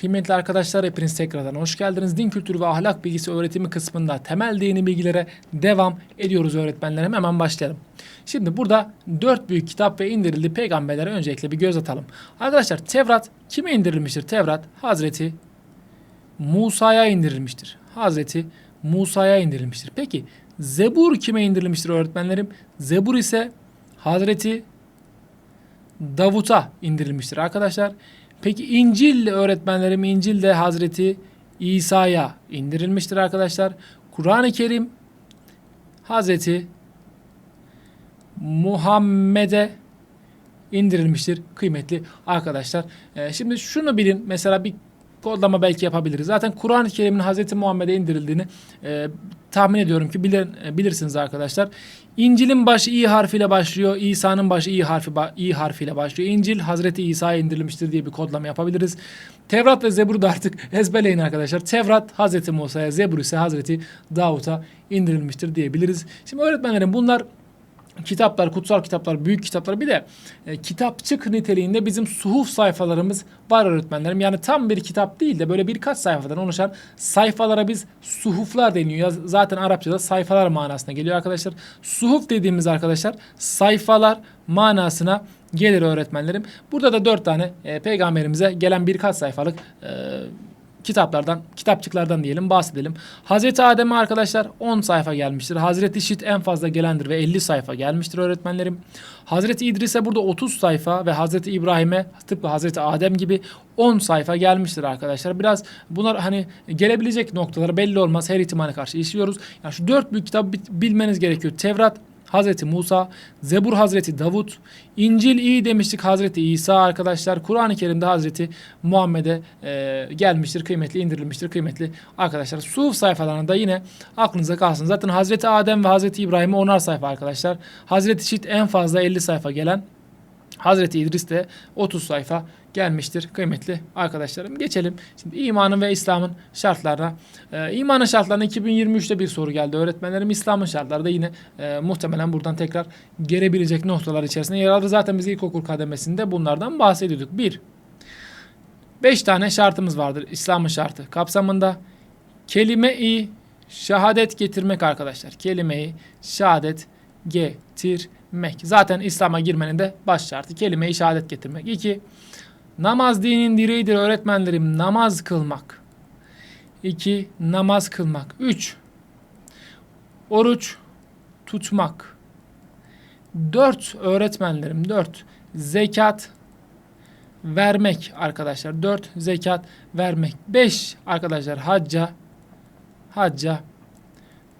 Kıymetli arkadaşlar hepiniz tekrardan hoş geldiniz. Din kültürü ve ahlak bilgisi öğretimi kısmında temel dini bilgilere devam ediyoruz öğretmenlerim. Hemen başlayalım. Şimdi burada dört büyük kitap ve indirildi peygamberlere öncelikle bir göz atalım. Arkadaşlar Tevrat kime indirilmiştir? Tevrat Hazreti Musa'ya indirilmiştir. Hazreti Musa'ya indirilmiştir. Peki Zebur kime indirilmiştir öğretmenlerim? Zebur ise Hazreti Davut'a indirilmiştir arkadaşlar. Peki İncil öğretmenlerim İncil de Hazreti İsa'ya indirilmiştir arkadaşlar. Kur'an-ı Kerim Hazreti Muhammed'e indirilmiştir kıymetli arkadaşlar. Ee, şimdi şunu bilin mesela bir kodlama belki yapabiliriz. Zaten Kur'an-ı Kerim'in Hazreti Muhammed'e indirildiğini e, tahmin ediyorum ki bilir, e, bilirsiniz arkadaşlar. İncil'in başı İ harfiyle başlıyor. İsa'nın başı İ harfi İ harfiyle başlıyor. İncil Hazreti İsa'ya indirilmiştir diye bir kodlama yapabiliriz. Tevrat ve Zebur da artık ezberleyin arkadaşlar. Tevrat Hazreti Musa'ya, Zebur ise Hazreti Davut'a indirilmiştir diyebiliriz. Şimdi öğretmenlerim bunlar kitaplar, kutsal kitaplar, büyük kitaplar bir de e, kitapçık niteliğinde bizim suhuf sayfalarımız var öğretmenlerim. Yani tam bir kitap değil de böyle birkaç sayfadan oluşan sayfalara biz suhuflar deniyor. Ya zaten Arapçada sayfalar manasına geliyor arkadaşlar. Suhuf dediğimiz arkadaşlar sayfalar manasına gelir öğretmenlerim. Burada da dört tane e, peygamberimize gelen birkaç sayfalık e, kitaplardan, kitapçıklardan diyelim bahsedelim. Hazreti Adem'e arkadaşlar 10 sayfa gelmiştir. Hazreti Şit en fazla gelendir ve 50 sayfa gelmiştir öğretmenlerim. Hazreti İdris'e burada 30 sayfa ve Hazreti İbrahim'e tıpkı Hazreti Adem gibi 10 sayfa gelmiştir arkadaşlar. Biraz bunlar hani gelebilecek noktalar belli olmaz. Her ihtimale karşı işliyoruz. Yani şu dört büyük kitabı bi- bilmeniz gerekiyor. Tevrat, Hazreti Musa, Zebur Hazreti Davut, İncil iyi demiştik Hazreti İsa arkadaşlar. Kur'an-ı Kerim'de Hazreti Muhammed'e e, gelmiştir, kıymetli indirilmiştir, kıymetli arkadaşlar. Suhuf sayfalarında yine aklınıza kalsın. Zaten Hazreti Adem ve Hazreti İbrahim'e onar sayfa arkadaşlar. Hazreti Şit en fazla 50 sayfa gelen Hazreti İdris de 30 sayfa gelmiştir kıymetli arkadaşlarım. Geçelim şimdi imanın ve İslam'ın şartlarına. Ee, imanın şartlarına 2023'te bir soru geldi öğretmenlerim. İslam'ın şartları da yine e, muhtemelen buradan tekrar gelebilecek noktalar içerisinde yer alır. Zaten biz ilkokul kademesinde bunlardan bahsediyorduk. 1. 5 tane şartımız vardır İslam'ın şartı kapsamında. Kelime-i şehadet getirmek arkadaşlar. Kelime-i şehadet getirmek. Zaten İslam'a girmenin de baş şartı kelime-i şehadet getirmek. 2. Namaz dinin direğidir öğretmenlerim. Namaz kılmak. 2. Namaz kılmak. 3. Oruç tutmak. 4. Öğretmenlerim 4. Zekat vermek arkadaşlar. 4. Zekat vermek. 5. Arkadaşlar hacca hacca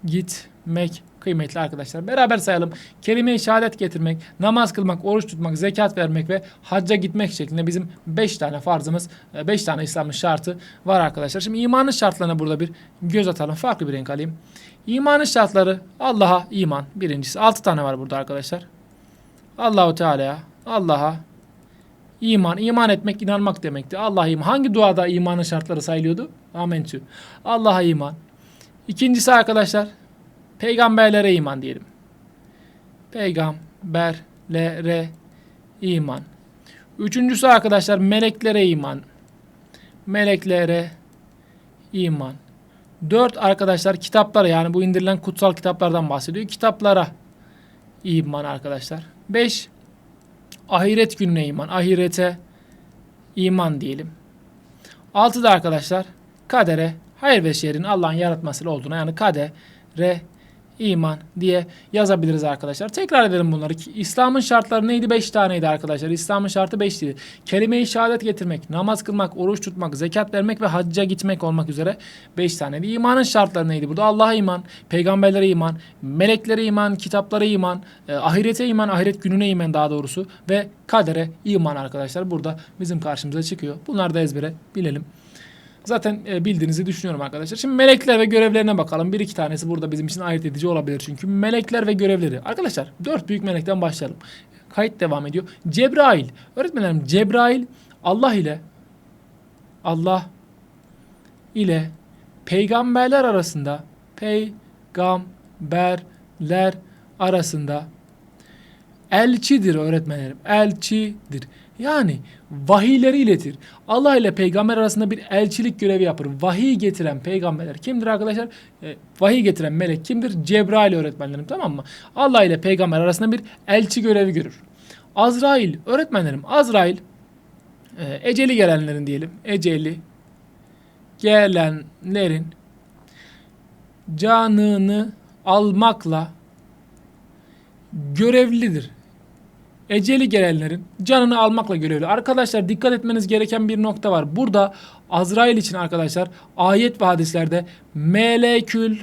gitmek kıymetli arkadaşlar. Beraber sayalım. Kelime-i şehadet getirmek, namaz kılmak, oruç tutmak, zekat vermek ve hacca gitmek şeklinde bizim 5 tane farzımız, 5 tane İslam'ın şartı var arkadaşlar. Şimdi imanın şartlarına burada bir göz atalım. Farklı bir renk alayım. İmanın şartları Allah'a iman. Birincisi 6 tane var burada arkadaşlar. Allahu Teala'ya, Allah'a iman, iman etmek, inanmak demekti. Allah'a iman. Hangi duada imanın şartları sayılıyordu? Amentü. Allah'a iman. İkincisi arkadaşlar peygamberlere iman diyelim. Peygamberlere iman. Üçüncüsü arkadaşlar meleklere iman. Meleklere iman. Dört arkadaşlar kitaplara yani bu indirilen kutsal kitaplardan bahsediyor. Kitaplara iman arkadaşlar. Beş ahiret gününe iman. Ahirete iman diyelim. Altı da arkadaşlar kadere hayır ve şerrin Allah'ın yaratmasıyla olduğuna yani kadere iman diye yazabiliriz arkadaşlar. Tekrar edelim bunları. İslam'ın şartları neydi? 5 taneydi arkadaşlar. İslam'ın şartı 5'ti. Kelime-i şehadet getirmek, namaz kılmak, oruç tutmak, zekat vermek ve hacca gitmek olmak üzere 5 taneydi. İmanın şartları neydi? Burada Allah'a iman, peygamberlere iman, meleklere iman, kitaplara iman, e, ahirete iman, ahiret gününe iman daha doğrusu ve kadere iman arkadaşlar. Burada bizim karşımıza çıkıyor. Bunları da ezbere bilelim. Zaten e, bildiğinizi düşünüyorum arkadaşlar. Şimdi melekler ve görevlerine bakalım. Bir iki tanesi burada bizim için ayırt edici olabilir çünkü. Melekler ve görevleri. Arkadaşlar dört büyük melekten başlayalım. Kayıt devam ediyor. Cebrail. Öğretmenlerim Cebrail Allah ile Allah ile peygamberler arasında peygamberler arasında elçidir öğretmenlerim. Elçidir. Yani vahiyleri iletir. Allah ile peygamber arasında bir elçilik görevi yapar. Vahiy getiren peygamberler kimdir arkadaşlar? E, vahiy getiren melek kimdir? Cebrail öğretmenlerim tamam mı? Allah ile peygamber arasında bir elçi görevi görür. Azrail öğretmenlerim. Azrail e, eceli gelenlerin diyelim. Eceli gelenlerin canını almakla görevlidir. Eceli gelenlerin canını almakla görevli. Arkadaşlar dikkat etmeniz gereken bir nokta var. Burada Azrail için arkadaşlar ayet ve hadislerde melekül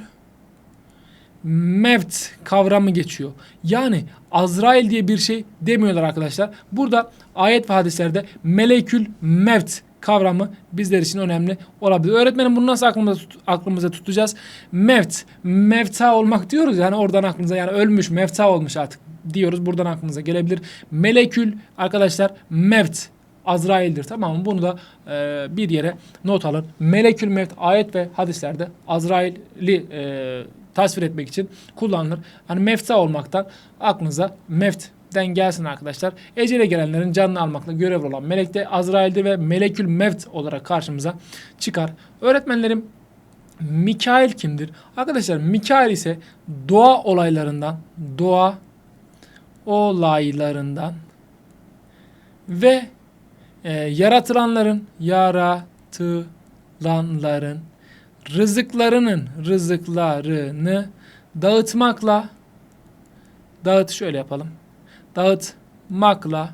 mevt kavramı geçiyor. Yani Azrail diye bir şey demiyorlar arkadaşlar. Burada ayet ve hadislerde melekül mevt kavramı bizler için önemli olabilir. Öğretmenim bunu nasıl aklımıza, tut- aklımıza tutacağız? Mevt, mevta olmak diyoruz yani oradan aklımıza yani ölmüş, mevta olmuş artık diyoruz. Buradan aklımıza gelebilir. Melekül arkadaşlar mevt Azrail'dir tamam mı? Bunu da e, bir yere not alın. Melekül mevt ayet ve hadislerde Azrail'i e, tasvir etmek için kullanılır. Hani mefta olmaktan aklınıza mevt'den gelsin arkadaşlar. Ecele gelenlerin canını almakla görevli olan melek de Azrail'dir ve melekül mevt olarak karşımıza çıkar. Öğretmenlerim Mikail kimdir? Arkadaşlar Mikail ise doğa olaylarından, doğa olaylarından ve e, yaratılanların, yaratılanların rızıklarının rızıklarını dağıtmakla dağıt şöyle yapalım. Dağıtmakla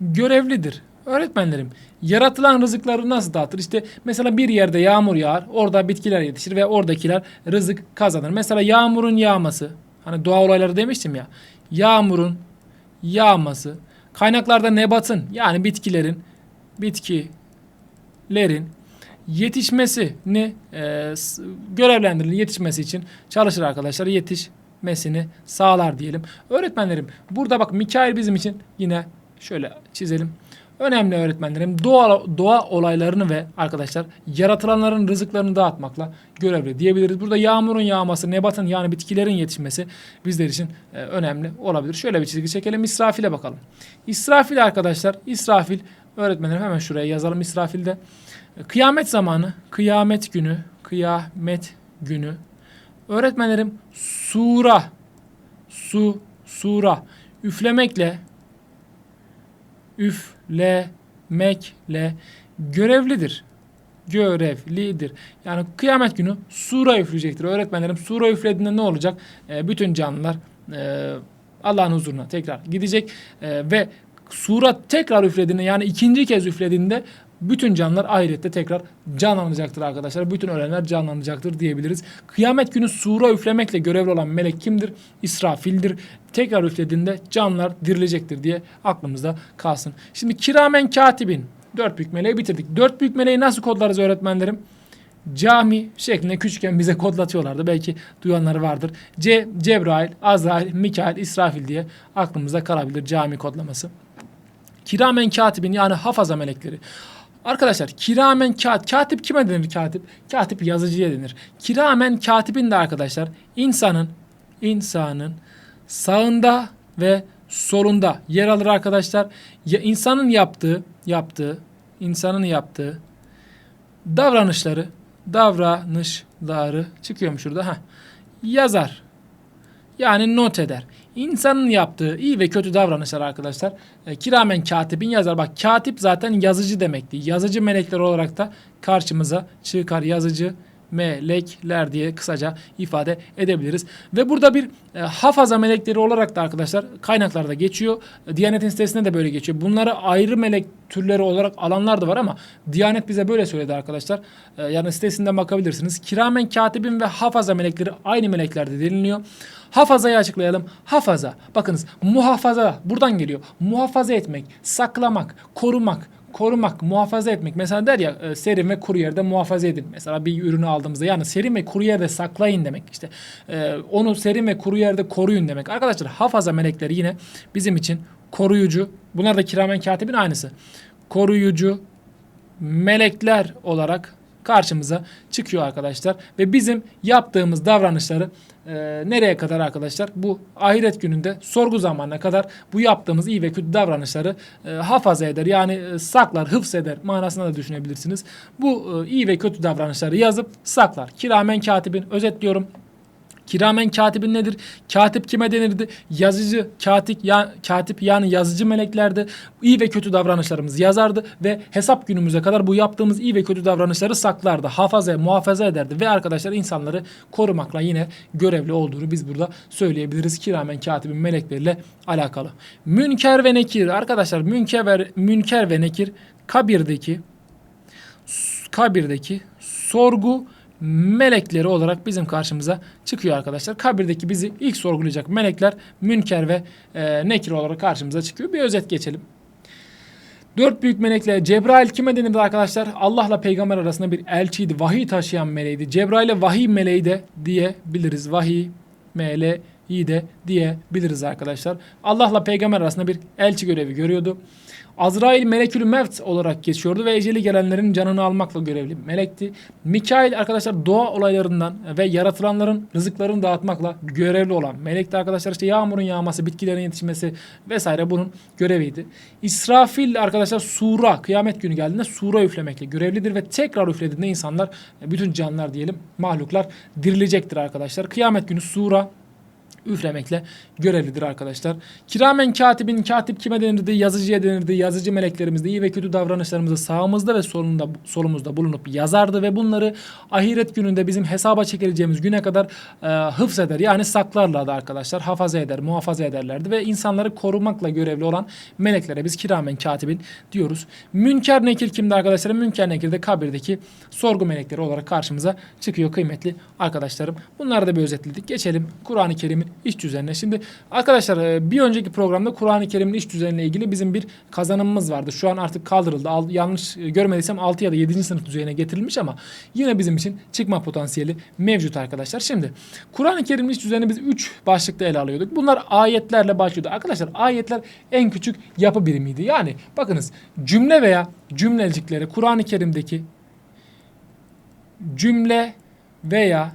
görevlidir. Öğretmenlerim yaratılan rızıkları nasıl dağıtır? İşte mesela bir yerde yağmur yağar, orada bitkiler yetişir ve oradakiler rızık kazanır. Mesela yağmurun yağması, hani doğa olayları demiştim ya. Yağmurun yağması, kaynaklarda nebatın yani bitkilerin bitkilerin yetişmesini e, görevlendirilir. Yetişmesi için çalışır arkadaşlar. Yetişmesini sağlar diyelim. Öğretmenlerim burada bak Mikail bizim için yine şöyle çizelim. Önemli öğretmenlerim doğa, doğa olaylarını ve arkadaşlar yaratılanların rızıklarını dağıtmakla görevli diyebiliriz. Burada yağmurun yağması, nebatın yani bitkilerin yetişmesi bizler için e, önemli olabilir. Şöyle bir çizgi çekelim. İsrafil'e bakalım. İsrafil arkadaşlar, İsrafil öğretmenlerim hemen şuraya yazalım İsrafil'de. Kıyamet zamanı, kıyamet günü, kıyamet günü. Öğretmenlerim sura, su, sura üflemekle, üflemekle görevlidir. Görevlidir. Yani kıyamet günü sura üfleyecektir. Öğretmenlerim sura üflediğinde ne olacak? Ee, bütün canlılar e, Allah'ın huzuruna tekrar gidecek e, ve sura tekrar üflediğinde yani ikinci kez üflediğinde bütün canlılar ahirette tekrar canlanacaktır arkadaşlar. Bütün ölenler canlanacaktır diyebiliriz. Kıyamet günü sura üflemekle görevli olan melek kimdir? İsrafil'dir. Tekrar üflediğinde canlılar dirilecektir diye aklımızda kalsın. Şimdi kiramen katibin. Dört büyük meleği bitirdik. Dört büyük meleği nasıl kodlarız öğretmenlerim? Cami şeklinde küçükken bize kodlatıyorlardı. Belki duyanları vardır. Ce, Cebrail, Azrail, Mikail, İsrafil diye aklımızda kalabilir cami kodlaması. Kiramen katibin yani hafaza melekleri. Arkadaşlar kiramen katip, katip kime denir katip? Katip yazıcıya denir. Kiramen katibin de arkadaşlar insanın insanın sağında ve solunda yer alır arkadaşlar. Ya insanın yaptığı yaptığı insanın yaptığı davranışları davranışları çıkıyor mu şurada? Heh. Yazar. Yani not eder. İnsanın yaptığı iyi ve kötü davranışlar arkadaşlar. E, kiramen katibin yazar. Bak katip zaten yazıcı demekti. Yazıcı melekler olarak da karşımıza çıkar. Yazıcı melekler diye kısaca ifade edebiliriz. Ve burada bir e, hafaza melekleri olarak da arkadaşlar kaynaklarda geçiyor. Diyanet'in sitesinde de böyle geçiyor. Bunları ayrı melek türleri olarak alanlar da var ama Diyanet bize böyle söyledi arkadaşlar. E, yani sitesinden bakabilirsiniz. Kiramen katibin ve hafaza melekleri aynı meleklerde deniliyor. Hafazayı açıklayalım. Hafaza. Bakınız muhafaza buradan geliyor. Muhafaza etmek, saklamak, korumak, korumak, muhafaza etmek. Mesela der ya e, serin ve kuru yerde muhafaza edin. Mesela bir ürünü aldığımızda yani serin ve kuru yerde saklayın demek. İşte e, onu serin ve kuru yerde koruyun demek. Arkadaşlar hafaza melekleri yine bizim için koruyucu. Bunlar da kiramen katibin aynısı. Koruyucu melekler olarak karşımıza çıkıyor arkadaşlar ve bizim yaptığımız davranışları e, nereye kadar arkadaşlar? Bu ahiret gününde sorgu zamanına kadar bu yaptığımız iyi ve kötü davranışları e, hafaza eder. Yani e, saklar, hıfz eder manasında da düşünebilirsiniz. Bu e, iyi ve kötü davranışları yazıp saklar. Kiramen katibin özetliyorum. Kiramen katibin nedir? Katip kime denirdi? Yazıcı, katip, ya, katip yani yazıcı meleklerdi. İyi ve kötü davranışlarımızı yazardı ve hesap günümüze kadar bu yaptığımız iyi ve kötü davranışları saklardı. Hafaza, muhafaza ederdi ve arkadaşlar insanları korumakla yine görevli olduğunu biz burada söyleyebiliriz. Kiramen katibin melekleriyle alakalı. Münker ve nekir arkadaşlar münker münker ve nekir kabirdeki kabirdeki sorgu melekleri olarak bizim karşımıza çıkıyor arkadaşlar. Kabirdeki bizi ilk sorgulayacak melekler Münker ve e, Nekir olarak karşımıza çıkıyor. Bir özet geçelim. Dört büyük melekle Cebrail kime denirdi arkadaşlar? Allah'la peygamber arasında bir elçiydi. Vahiy taşıyan meleğiydi. Cebrail'e vahiy meleği de diyebiliriz. Vahiy meleği de diyebiliriz arkadaşlar. Allah'la peygamber arasında bir elçi görevi görüyordu. Azrail melekül mevt olarak geçiyordu ve eceli gelenlerin canını almakla görevli melekti. Mikail arkadaşlar doğa olaylarından ve yaratılanların rızıklarını dağıtmakla görevli olan melekti arkadaşlar. İşte yağmurun yağması, bitkilerin yetişmesi vesaire bunun göreviydi. İsrafil arkadaşlar sura kıyamet günü geldiğinde sura üflemekle görevlidir ve tekrar üflediğinde insanlar bütün canlılar diyelim mahluklar dirilecektir arkadaşlar. Kıyamet günü sura üflemekle görevlidir arkadaşlar. Kiramen katibin katip kime denirdi? Yazıcıya denirdi. Yazıcı meleklerimizde iyi ve kötü davranışlarımızı sağımızda ve solunda, solumuzda bulunup yazardı ve bunları ahiret gününde bizim hesaba çekileceğimiz güne kadar e, hıfz eder. Yani saklarlardı arkadaşlar. Hafaza eder, muhafaza ederlerdi ve insanları korumakla görevli olan meleklere biz kiramen katibin diyoruz. Münker nekir kimdi arkadaşlar? Münker nekir de kabirdeki sorgu melekleri olarak karşımıza çıkıyor kıymetli arkadaşlarım. Bunları da bir özetledik. Geçelim Kur'an-ı Kerim'in iç düzenine. Şimdi arkadaşlar e, bir önceki programda Kur'an-ı Kerim'in iç düzenine ilgili bizim bir kazanımımız vardı. Şu an artık kaldırıldı. Al, yanlış e, görmediysem 6 ya da 7. sınıf düzeyine getirilmiş ama yine bizim için çıkma potansiyeli mevcut arkadaşlar. Şimdi Kur'an-ı Kerim'in iç düzenini biz 3 başlıkta ele alıyorduk. Bunlar ayetlerle başlıyordu. Arkadaşlar ayetler en küçük yapı birimiydi. Yani bakınız cümle veya cümlecikleri Kur'an-ı Kerim'deki cümle veya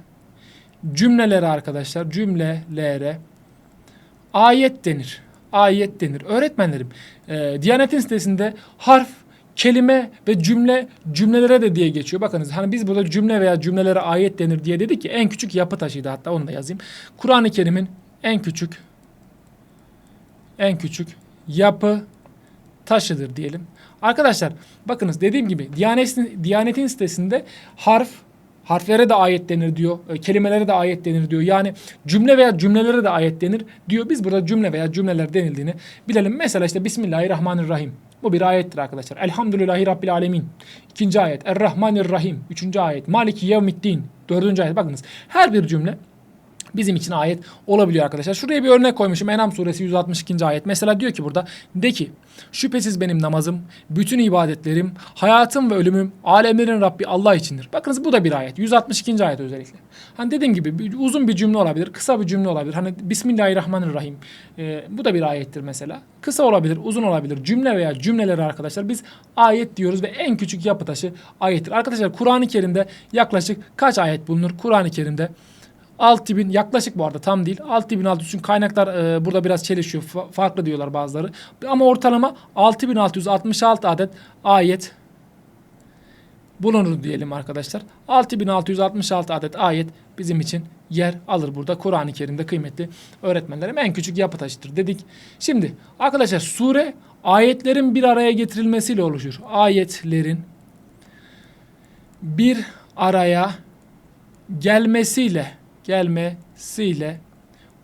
cümlelere arkadaşlar cümlelere ayet denir. Ayet denir. Öğretmenlerim e, Diyanet'in sitesinde harf, kelime ve cümle cümlelere de diye geçiyor. Bakınız hani biz burada cümle veya cümlelere ayet denir diye dedik ki en küçük yapı taşıydı hatta onu da yazayım. Kur'an-ı Kerim'in en küçük en küçük yapı taşıdır diyelim. Arkadaşlar bakınız dediğim gibi Diyanet'in, Diyanet'in sitesinde harf, Harflere de ayet denir diyor. e, Kelimelere de ayet denir diyor. Yani cümle veya cümlelere de ayet denir diyor. Biz burada cümle veya cümleler denildiğini bilelim. Mesela işte Bismillahirrahmanirrahim. Bu bir ayettir arkadaşlar. Elhamdülillahi Rabbil Alemin. İkinci ayet. Errahmanirrahim. Üçüncü ayet. Maliki Yevmiddin. Dördüncü ayet. Bakınız her bir cümle bizim için ayet olabiliyor arkadaşlar. Şuraya bir örnek koymuşum. Enam suresi 162. ayet. Mesela diyor ki burada de ki şüphesiz benim namazım, bütün ibadetlerim, hayatım ve ölümüm alemlerin Rabbi Allah içindir. Bakınız bu da bir ayet. 162. ayet özellikle. Hani dediğim gibi uzun bir cümle olabilir, kısa bir cümle olabilir. Hani Bismillahirrahmanirrahim. Ee, bu da bir ayettir mesela. Kısa olabilir, uzun olabilir. Cümle veya cümleleri arkadaşlar biz ayet diyoruz ve en küçük yapı taşı ayettir. Arkadaşlar Kur'an-ı Kerim'de yaklaşık kaç ayet bulunur? Kur'an-ı Kerim'de 6000 yaklaşık bu arada tam değil. 6600 çünkü kaynaklar e, burada biraz çelişiyor. Fa- farklı diyorlar bazıları. Ama ortalama 6666 adet ayet bulunur diyelim arkadaşlar. 6666 adet ayet bizim için yer alır burada Kur'an-ı Kerim'de kıymetli öğretmenlerim en küçük yapı taşıdır dedik. Şimdi arkadaşlar sure ayetlerin bir araya getirilmesiyle oluşur. Ayetlerin bir araya gelmesiyle gelmesiyle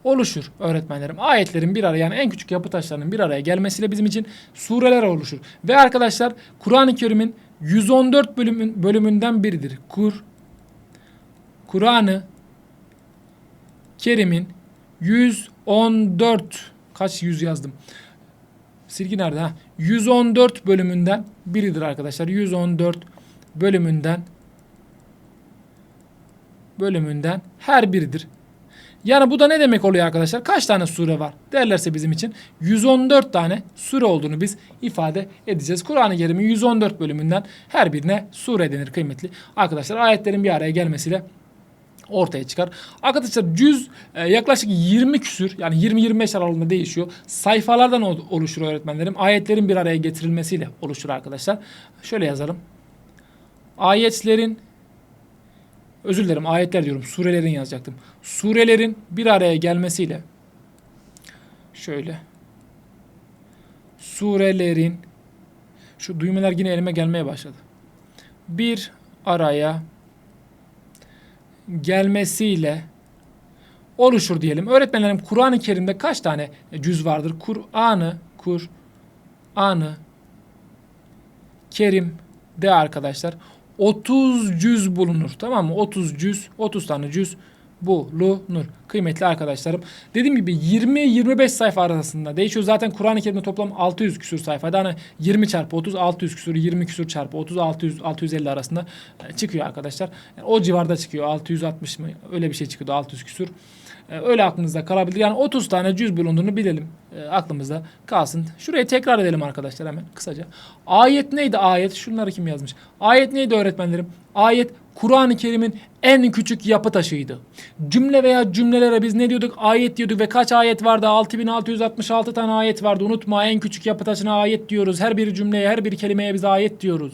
oluşur öğretmenlerim. Ayetlerin bir araya yani en küçük yapı taşlarının bir araya gelmesiyle bizim için sureler oluşur. Ve arkadaşlar Kur'an-ı Kerim'in 114 bölümün, bölümünden biridir. Kur Kur'an-ı Kerim'in 114 kaç yüz yazdım. Silgi nerede ha? 114 bölümünden biridir arkadaşlar. 114 bölümünden bölümünden her biridir. Yani bu da ne demek oluyor arkadaşlar? Kaç tane sure var derlerse bizim için 114 tane sure olduğunu biz ifade edeceğiz. Kur'an-ı Kerim'in 114 bölümünden her birine sure denir kıymetli. Arkadaşlar ayetlerin bir araya gelmesiyle ortaya çıkar. Arkadaşlar cüz e, yaklaşık 20 küsür yani 20-25 aralığında değişiyor. Sayfalardan ol- oluşur öğretmenlerim. Ayetlerin bir araya getirilmesiyle oluşur arkadaşlar. Şöyle yazalım. Ayetlerin özür dilerim ayetler diyorum surelerin yazacaktım. Surelerin bir araya gelmesiyle şöyle surelerin şu düğmeler yine elime gelmeye başladı. Bir araya gelmesiyle oluşur diyelim. Öğretmenlerim Kur'an-ı Kerim'de kaç tane cüz vardır? Kur'an'ı Kur'an'ı Kerim de arkadaşlar 30 cüz bulunur. Tamam mı? 30 cüz, 30 tane cüz bulunur. Kıymetli arkadaşlarım. Dediğim gibi 20-25 sayfa arasında değişiyor. Zaten Kur'an-ı Kerim'de toplam 600 küsur sayfada. Hani 20 çarpı 30 600 küsur, 20 küsur çarpı 30 600 650 arasında e, çıkıyor arkadaşlar. Yani o civarda çıkıyor. 660 mı? Öyle bir şey çıkıyordu 600 küsur. E, Öyle aklınızda kalabilir. Yani 30 tane cüz bulunduğunu bilelim. E, aklımızda kalsın. Şurayı tekrar edelim arkadaşlar hemen kısaca. Ayet neydi ayet? Şunları kim yazmış? Ayet neydi öğretmenlerim? Ayet Kur'an-ı Kerim'in en küçük yapı taşıydı. Cümle veya cümlelere biz ne diyorduk? Ayet diyorduk ve kaç ayet vardı? 6666 tane ayet vardı. Unutma en küçük yapı taşına ayet diyoruz. Her bir cümleye, her bir kelimeye biz ayet diyoruz.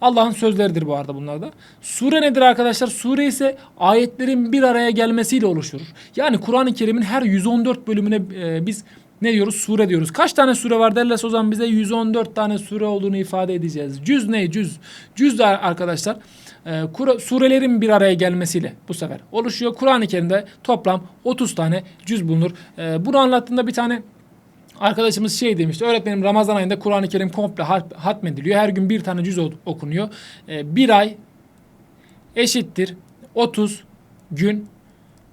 Allah'ın sözleridir bu arada bunlar da. Sure nedir arkadaşlar? Sure ise ayetlerin bir araya gelmesiyle oluşur. Yani Kur'an-ı Kerim'in her 114 bölümüne e, biz ne diyoruz? Sure diyoruz. Kaç tane sure var derlerse o zaman bize 114 tane sure olduğunu ifade edeceğiz. Cüz ne? Cüz. Cüz de arkadaşlar e, Kur- surelerin bir araya gelmesiyle bu sefer oluşuyor. Kur'an-ı Kerim'de toplam 30 tane cüz bulunur. E, bunu anlattığında bir tane Arkadaşımız şey demişti. Öğretmenim Ramazan ayında Kur'an-ı Kerim komple hat- hatmediliyor. Her gün bir tane cüz okunuyor. Ee, bir ay eşittir 30 gün.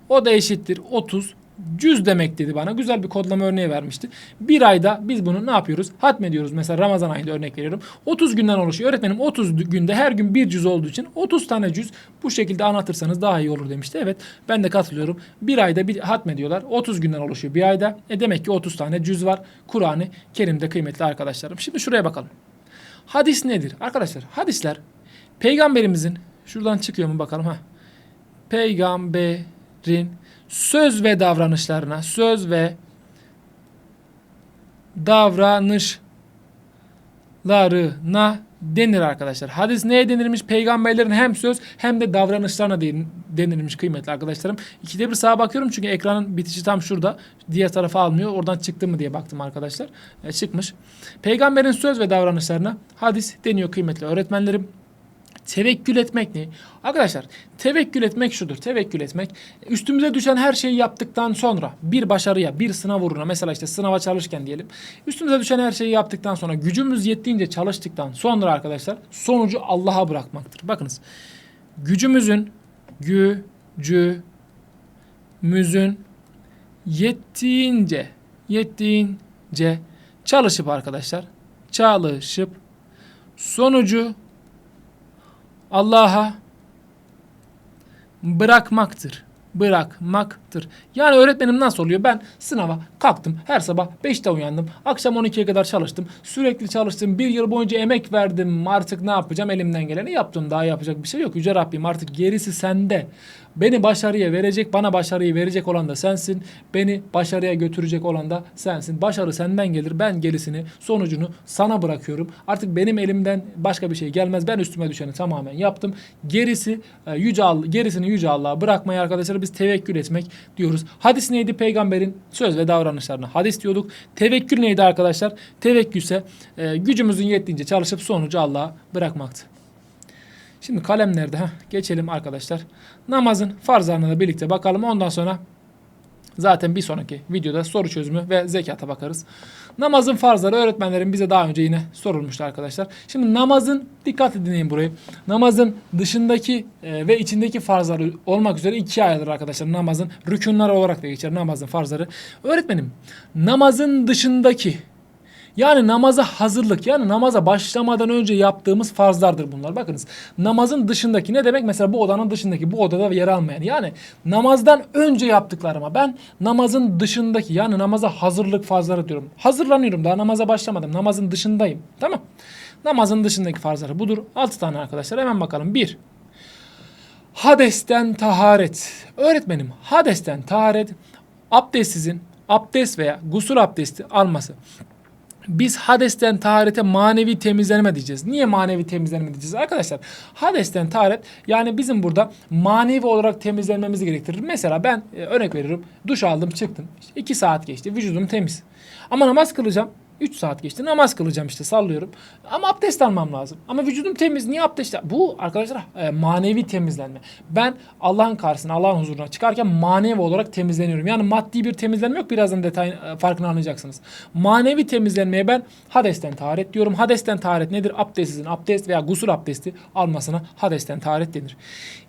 O da eşittir 30 cüz demek dedi bana. Güzel bir kodlama örneği vermişti. Bir ayda biz bunu ne yapıyoruz? Hatmediyoruz. Mesela Ramazan ayında örnek veriyorum. 30 günden oluşuyor. Öğretmenim 30 günde her gün bir cüz olduğu için 30 tane cüz bu şekilde anlatırsanız daha iyi olur demişti. Evet ben de katılıyorum. Bir ayda bir hatmediyorlar. 30 günden oluşuyor bir ayda. E demek ki 30 tane cüz var. Kur'an-ı Kerim'de kıymetli arkadaşlarım. Şimdi şuraya bakalım. Hadis nedir? Arkadaşlar hadisler peygamberimizin şuradan çıkıyor mu bakalım ha. Peygamberin söz ve davranışlarına söz ve davranışlarına denir arkadaşlar. Hadis neye denilmiş? Peygamberlerin hem söz hem de davranışlarına den- denilmiş kıymetli arkadaşlarım. İkide bir sağa bakıyorum çünkü ekranın bitişi tam şurada. Diğer tarafa almıyor. Oradan çıktı mı diye baktım arkadaşlar. E, çıkmış. Peygamberin söz ve davranışlarına hadis deniyor kıymetli öğretmenlerim. Tevekkül etmek ne? Arkadaşlar tevekkül etmek şudur. Tevekkül etmek üstümüze düşen her şeyi yaptıktan sonra bir başarıya, bir sınav uğruna mesela işte sınava çalışırken diyelim. Üstümüze düşen her şeyi yaptıktan sonra gücümüz yettiğince çalıştıktan sonra arkadaşlar sonucu Allah'a bırakmaktır. Bakınız gücümüzün gücümüzün yettiğince yettiğince çalışıp arkadaşlar çalışıp sonucu Allah'a bırakmaktır. Bırakmaktır. Yani öğretmenim nasıl oluyor? Ben sınava kalktım. Her sabah 5'te uyandım. Akşam 12'ye kadar çalıştım. Sürekli çalıştım. Bir yıl boyunca emek verdim. Artık ne yapacağım? Elimden geleni yaptım. Daha yapacak bir şey yok. Yüce Rabbim artık gerisi sende. Beni başarıya verecek, bana başarıyı verecek olan da sensin. Beni başarıya götürecek olan da sensin. Başarı senden gelir. Ben gerisini, sonucunu sana bırakıyorum. Artık benim elimden başka bir şey gelmez. Ben üstüme düşeni tamamen yaptım. Gerisi e, yüce Allah, gerisini yüce Allah'a bırakmayı arkadaşlar biz tevekkül etmek diyoruz. Hadis neydi? Peygamberin söz ve davranışlarına hadis diyorduk. Tevekkül neydi arkadaşlar? Tevekkül ise e, gücümüzün yettiğince çalışıp sonucu Allah'a bırakmaktı. Şimdi kalem nerede? Geçelim arkadaşlar. Namazın farzlarına da birlikte bakalım. Ondan sonra zaten bir sonraki videoda soru çözümü ve zekata bakarız. Namazın farzları öğretmenlerin bize daha önce yine sorulmuştu arkadaşlar. Şimdi namazın dikkat edin burayı. Namazın dışındaki e, ve içindeki farzları olmak üzere ikiye ayrılır arkadaşlar. Namazın rükunları olarak da geçer namazın farzları. Öğretmenim namazın dışındaki yani namaza hazırlık yani namaza başlamadan önce yaptığımız farzlardır bunlar. Bakınız namazın dışındaki ne demek? Mesela bu odanın dışındaki bu odada yer almayan. Yani namazdan önce yaptıklarıma ben namazın dışındaki yani namaza hazırlık farzları diyorum. Hazırlanıyorum daha namaza başlamadım. Namazın dışındayım. Tamam. Namazın dışındaki farzları budur. 6 tane arkadaşlar hemen bakalım. 1. Hadesten taharet. Öğretmenim hadesten taharet abdestsizin abdest veya gusül abdesti alması. Biz hadesten taharete manevi temizlenme diyeceğiz. Niye manevi temizlenme diyeceğiz? Arkadaşlar hadesten taharet yani bizim burada manevi olarak temizlenmemizi gerektirir. Mesela ben e, örnek veriyorum duş aldım çıktım. 2 saat geçti vücudum temiz. Ama namaz kılacağım. 3 saat geçti namaz kılacağım işte sallıyorum. Ama abdest almam lazım. Ama vücudum temiz niye abdest Bu arkadaşlar e, manevi temizlenme. Ben Allah'ın karşısına Allah'ın huzuruna çıkarken manevi olarak temizleniyorum. Yani maddi bir temizlenme yok birazdan detay e, farkını anlayacaksınız. Manevi temizlenmeye ben hadesten taharet diyorum. Hadesten taharet nedir? Abdestsizin abdest veya gusül abdesti almasına hadesten taharet denir.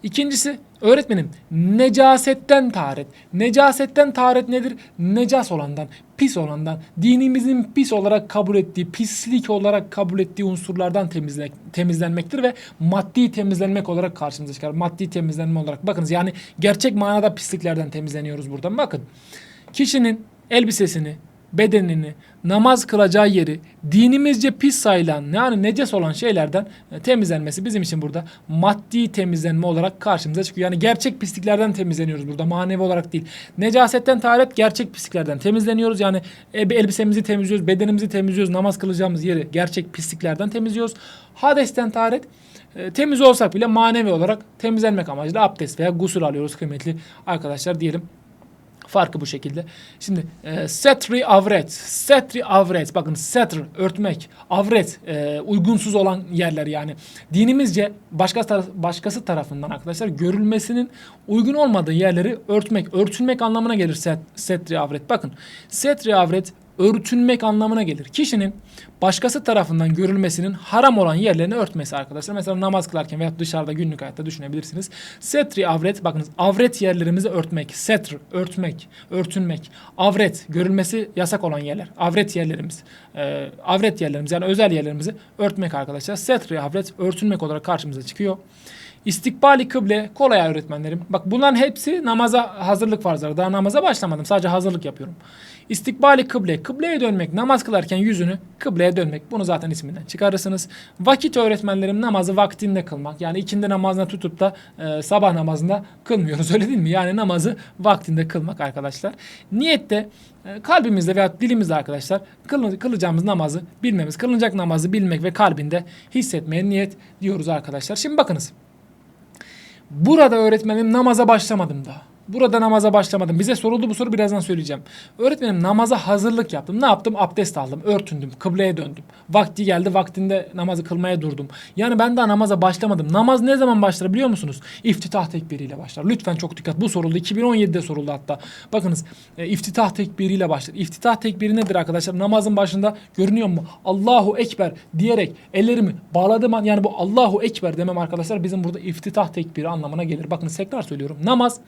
İkincisi öğretmenim necasetten taharet. Necasetten taharet nedir? Necas olandan, pis olandan, dinimizin pis olarak kabul ettiği, pislik olarak kabul ettiği unsurlardan temizle, temizlenmektir ve maddi temizlenmek olarak karşımıza çıkar. Maddi temizlenme olarak. Bakınız yani gerçek manada pisliklerden temizleniyoruz buradan. Bakın kişinin elbisesini, bedenini, namaz kılacağı yeri dinimizce pis sayılan yani neces olan şeylerden e, temizlenmesi bizim için burada maddi temizlenme olarak karşımıza çıkıyor. Yani gerçek pisliklerden temizleniyoruz burada manevi olarak değil. Necasetten taharet gerçek pisliklerden temizleniyoruz. Yani e, elbisemizi temizliyoruz, bedenimizi temizliyoruz, namaz kılacağımız yeri gerçek pisliklerden temizliyoruz. Hadesten taharet e, temiz olsak bile manevi olarak temizlenmek amacıyla abdest veya gusül alıyoruz kıymetli arkadaşlar diyelim. Farkı bu şekilde. Şimdi e, setri avret. Setri avret. Bakın setr örtmek. Avret e, uygunsuz olan yerler yani. Dinimizce başka tar- başkası tarafından arkadaşlar görülmesinin uygun olmadığı yerleri örtmek, örtünmek anlamına gelir set, setri avret. Bakın setri avret örtünmek anlamına gelir. Kişinin başkası tarafından görülmesinin haram olan yerlerini örtmesi arkadaşlar. Mesela namaz kılarken veya dışarıda günlük hayatta düşünebilirsiniz. Setri avret bakınız avret yerlerimizi örtmek. Setr örtmek, örtünmek. Avret görülmesi yasak olan yerler. Avret yerlerimiz. Ee, avret yerlerimiz yani özel yerlerimizi örtmek arkadaşlar. Setri avret örtünmek olarak karşımıza çıkıyor. İstikbali kıble kolay öğretmenlerim. Bak bunların hepsi namaza hazırlık farzları. Daha namaza başlamadım. Sadece hazırlık yapıyorum. İstikbali kıble. Kıbleye dönmek. Namaz kılarken yüzünü kıbleye dönmek. Bunu zaten isminden çıkarırsınız. Vakit öğretmenlerim namazı vaktinde kılmak. Yani ikindi namazına tutup da e, sabah namazında kılmıyoruz öyle değil mi? Yani namazı vaktinde kılmak arkadaşlar. Niyette e, kalbimizde veya dilimizde arkadaşlar kıl, kılacağımız namazı bilmemiz. Kılınacak namazı bilmek ve kalbinde hissetmeye niyet diyoruz arkadaşlar. Şimdi bakınız. Burada öğretmenim namaza başlamadım da. Burada namaza başlamadım. Bize soruldu bu soru birazdan söyleyeceğim. Öğretmenim namaza hazırlık yaptım. Ne yaptım? Abdest aldım, örtündüm, kıbleye döndüm. Vakti geldi, vaktinde namazı kılmaya durdum. Yani ben daha namaza başlamadım. Namaz ne zaman başlar biliyor musunuz? İftitah tekbiriyle başlar. Lütfen çok dikkat. Bu soruldu. 2017'de soruldu hatta. Bakınız e, iftitah tekbiriyle başlar. İftitah tekbiri nedir arkadaşlar? Namazın başında görünüyor mu? Allahu Ekber diyerek ellerimi bağladığım an yani bu Allahu Ekber demem arkadaşlar bizim burada iftitah tekbiri anlamına gelir. Bakın tekrar söylüyorum. Namaz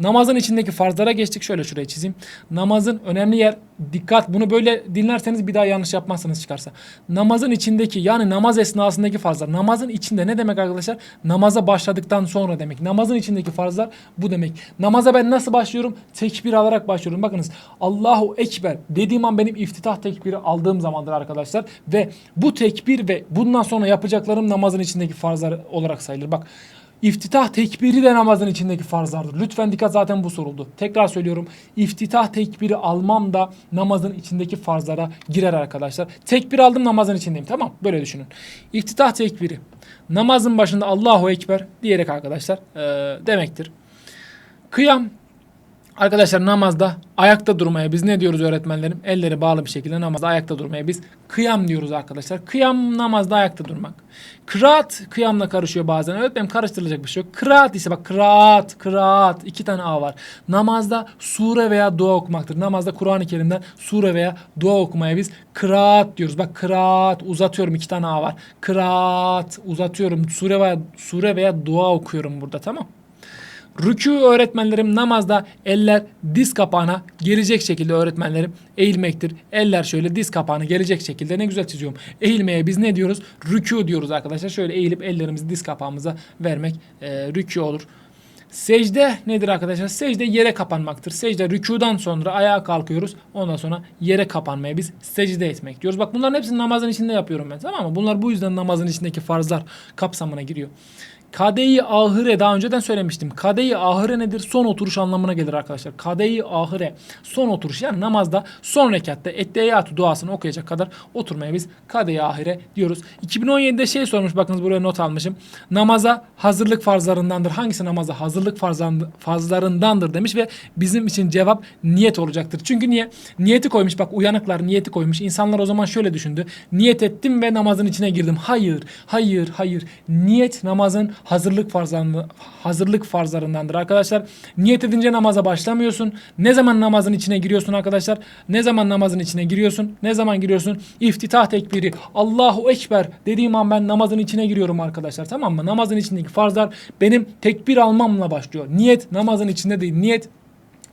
Namazın içindeki farzlara geçtik. Şöyle şuraya çizeyim. Namazın önemli yer dikkat bunu böyle dinlerseniz bir daha yanlış yapmazsanız çıkarsa. Namazın içindeki yani namaz esnasındaki farzlar. Namazın içinde ne demek arkadaşlar? Namaza başladıktan sonra demek. Namazın içindeki farzlar bu demek. Namaza ben nasıl başlıyorum? Tekbir alarak başlıyorum. Bakınız Allahu Ekber dediğim an benim iftitah tekbiri aldığım zamandır arkadaşlar. Ve bu tekbir ve bundan sonra yapacaklarım namazın içindeki farzlar olarak sayılır. Bak İftitah tekbiri de namazın içindeki farzlardır. Lütfen dikkat zaten bu soruldu. Tekrar söylüyorum. İftitah tekbiri almam da namazın içindeki farzlara girer arkadaşlar. Tekbir aldım namazın içindeyim. Tamam böyle düşünün. İftitah tekbiri. Namazın başında Allahu Ekber diyerek arkadaşlar eee, demektir. Kıyam Arkadaşlar namazda ayakta durmaya biz ne diyoruz öğretmenlerim? Elleri bağlı bir şekilde namazda ayakta durmaya biz kıyam diyoruz arkadaşlar. Kıyam namazda ayakta durmak. Kıraat kıyamla karışıyor bazen. Öğretmenim karıştırılacak bir şey yok. Kıraat ise bak kıraat, kıraat iki tane A var. Namazda sure veya dua okumaktır. Namazda Kur'an-ı Kerim'den sure veya dua okumaya biz kıraat diyoruz. Bak kıraat uzatıyorum iki tane A var. Kıraat uzatıyorum. Sure veya sure veya dua okuyorum burada tamam Rükû öğretmenlerim namazda eller diz kapağına gelecek şekilde öğretmenlerim eğilmektir. Eller şöyle diz kapağına gelecek şekilde ne güzel çiziyorum. Eğilmeye biz ne diyoruz? Rükû diyoruz arkadaşlar. Şöyle eğilip ellerimizi diz kapağımıza vermek e, rükû olur. Secde nedir arkadaşlar? Secde yere kapanmaktır. Secde rükudan sonra ayağa kalkıyoruz. Ondan sonra yere kapanmaya biz secde etmek diyoruz. Bak bunların hepsini namazın içinde yapıyorum ben tamam mı? Bunlar bu yüzden namazın içindeki farzlar kapsamına giriyor. Kadeyi ahire daha önceden söylemiştim. Kadeyi ahire nedir? Son oturuş anlamına gelir arkadaşlar. Kadeyi ahire son oturuş yani namazda son rekatta ettehiyatü duasını okuyacak kadar oturmaya biz kadeyi ahire diyoruz. 2017'de şey sormuş bakınız buraya not almışım. Namaza hazırlık farzlarındandır. Hangisi namaza hazırlık farzlarındandır demiş ve bizim için cevap niyet olacaktır. Çünkü niye? Niyeti koymuş bak uyanıklar niyeti koymuş. İnsanlar o zaman şöyle düşündü. Niyet ettim ve namazın içine girdim. Hayır, hayır, hayır. Niyet namazın hazırlık farzlarında, hazırlık farzlarındandır arkadaşlar. Niyet edince namaza başlamıyorsun. Ne zaman namazın içine giriyorsun arkadaşlar? Ne zaman namazın içine giriyorsun? Ne zaman giriyorsun? İftitah tekbiri. Allahu Ekber dediğim an ben namazın içine giriyorum arkadaşlar. Tamam mı? Namazın içindeki farzlar benim tekbir almamla başlıyor. Niyet namazın içinde değil. Niyet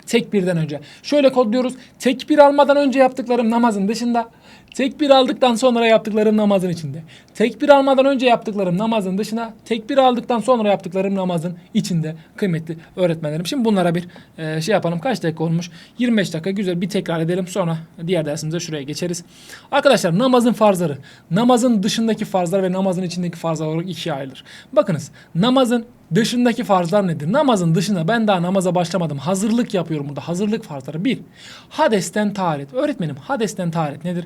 tekbirden önce. Şöyle kodluyoruz. Tekbir almadan önce yaptıklarım namazın dışında. Tekbir aldıktan sonra yaptıklarım namazın içinde. Tekbir almadan önce yaptıklarım namazın dışına. Tekbir aldıktan sonra yaptıklarım namazın içinde. Kıymetli öğretmenlerim. Şimdi bunlara bir e, şey yapalım. Kaç dakika olmuş? 25 dakika. Güzel bir tekrar edelim. Sonra diğer dersimize şuraya geçeriz. Arkadaşlar namazın farzları. Namazın dışındaki farzlar ve namazın içindeki farzlar olarak ikiye ayrılır. Bakınız namazın Dışındaki farzlar nedir? Namazın dışında ben daha namaza başlamadım. Hazırlık yapıyorum burada. Hazırlık farzları. Bir, hadesten taharet. Öğretmenim hadesten taharet nedir?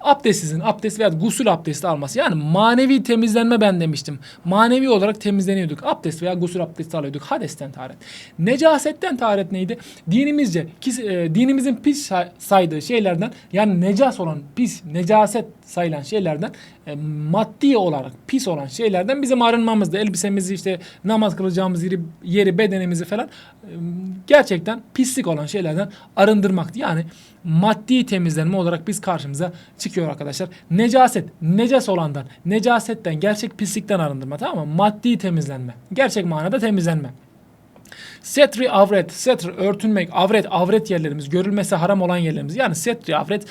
Abdestsizin abdest veya gusül abdesti alması. Yani manevi temizlenme ben demiştim. Manevi olarak temizleniyorduk. Abdest veya gusül abdesti alıyorduk. Hadesten taharet. Necasetten taharet neydi? Dinimizce, e, dinimizin pis say- saydığı şeylerden yani necas olan, pis, necaset sayılan şeylerden e, maddi olarak pis olan şeylerden bizim arınmamızdı. Elbisemizi işte namaz kılacağımız yeri, yeri bedenimizi falan e, gerçekten pislik olan şeylerden arındırmaktı. Yani maddi temizlenme olarak biz karşımıza çıkıyor arkadaşlar. Necaset, necas olandan, necasetten, gerçek pislikten arındırma tamam mı? Maddi temizlenme. Gerçek manada temizlenme. Setri avret, setr örtünmek, avret, avret yerlerimiz, görülmesi haram olan yerlerimiz. Yani setri avret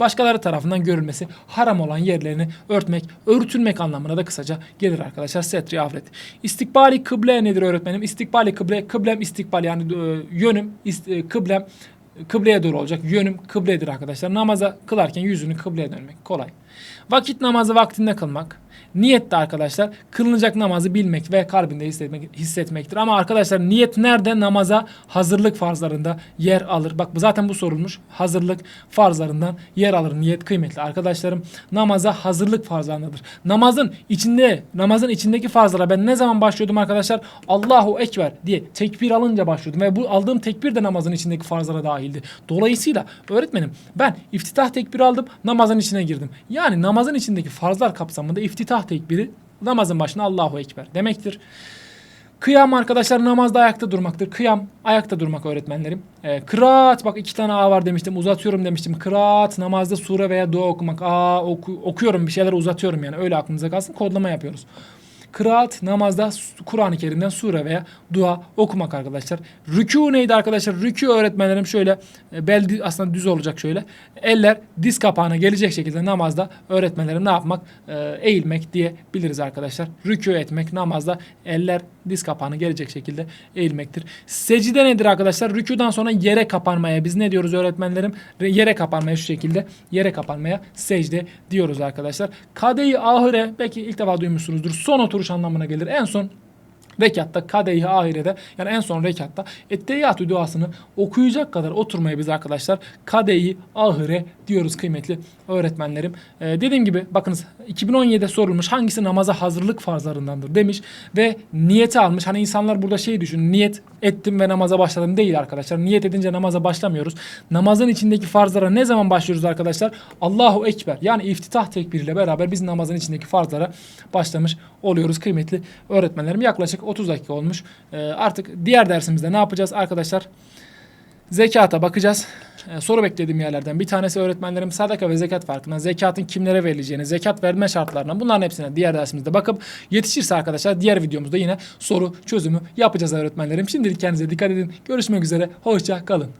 başkaları tarafından görülmesi haram olan yerlerini örtmek, örtülmek anlamına da kısaca gelir arkadaşlar. Setri avret. İstikbali kıble nedir öğretmenim? İstikbali kıble, kıblem istikbal yani e, yönüm, ist, e, kıblem kıbleye doğru olacak. Yönüm kıbledir arkadaşlar. Namaza kılarken yüzünü kıbleye dönmek kolay. Vakit namazı vaktinde kılmak. Niyet de arkadaşlar kılınacak namazı bilmek ve kalbinde hissetmek, hissetmektir. Ama arkadaşlar niyet nerede? Namaza hazırlık farzlarında yer alır. Bak bu zaten bu sorulmuş. Hazırlık farzlarından yer alır niyet kıymetli arkadaşlarım. Namaza hazırlık farzlarındadır. Namazın içinde, namazın içindeki farzlara ben ne zaman başlıyordum arkadaşlar? Allahu Ekber diye tekbir alınca başlıyordum. Ve bu aldığım tekbir de namazın içindeki farzlara dahildi. Dolayısıyla öğretmenim ben iftitah tekbiri aldım namazın içine girdim. Yani namazın içindeki farzlar kapsamında iftitah tekbiri namazın başına Allahu Ekber demektir. Kıyam arkadaşlar namazda ayakta durmaktır. Kıyam ayakta durmak öğretmenlerim. Ee, kıraat bak iki tane A var demiştim uzatıyorum demiştim. Kıraat namazda sure veya dua okumak. Aa oku- okuyorum bir şeyler uzatıyorum yani öyle aklınıza kalsın kodlama yapıyoruz. Kıraat namazda Kur'an-ı Kerim'den sure veya dua okumak arkadaşlar. Rükû neydi arkadaşlar? Rükû öğretmenlerim şöyle e, bel aslında düz olacak şöyle. Eller diz kapağına gelecek şekilde namazda öğretmenlerim ne yapmak? E, eğilmek diye biliriz arkadaşlar. Rükû etmek namazda eller diz kapağına gelecek şekilde eğilmektir. Secde nedir arkadaşlar? Rükûdan sonra yere kapanmaya biz ne diyoruz öğretmenlerim? Re- Yere kapanmaya şu şekilde yere kapanmaya secde diyoruz arkadaşlar. Kade-i ahire belki ilk defa duymuşsunuzdur. Son oturuş anlamına gelir. En son rekatta kadeyhi ahirede yani en son rekatta etteyyatü duasını okuyacak kadar oturmaya biz arkadaşlar kadeyi ahire diyoruz kıymetli öğretmenlerim. Ee, dediğim gibi bakınız 2017'de sorulmuş hangisi namaza hazırlık farzlarındandır demiş ve niyeti almış. Hani insanlar burada şey düşün niyet ettim ve namaza başladım değil arkadaşlar. Niyet edince namaza başlamıyoruz. Namazın içindeki farzlara ne zaman başlıyoruz arkadaşlar? Allahu Ekber yani iftitah tekbiriyle beraber biz namazın içindeki farzlara başlamış oluyoruz kıymetli öğretmenlerim. Yaklaşık 30 dakika olmuş. Ee, artık diğer dersimizde ne yapacağız arkadaşlar? Zekata bakacağız. Ee, soru beklediğim yerlerden bir tanesi öğretmenlerim sadaka ve zekat farkına, zekatın kimlere verileceğini, zekat verme şartlarına bunların hepsine diğer dersimizde bakıp yetişirse arkadaşlar diğer videomuzda yine soru çözümü yapacağız öğretmenlerim. Şimdilik kendinize dikkat edin. Görüşmek üzere. Hoşça kalın.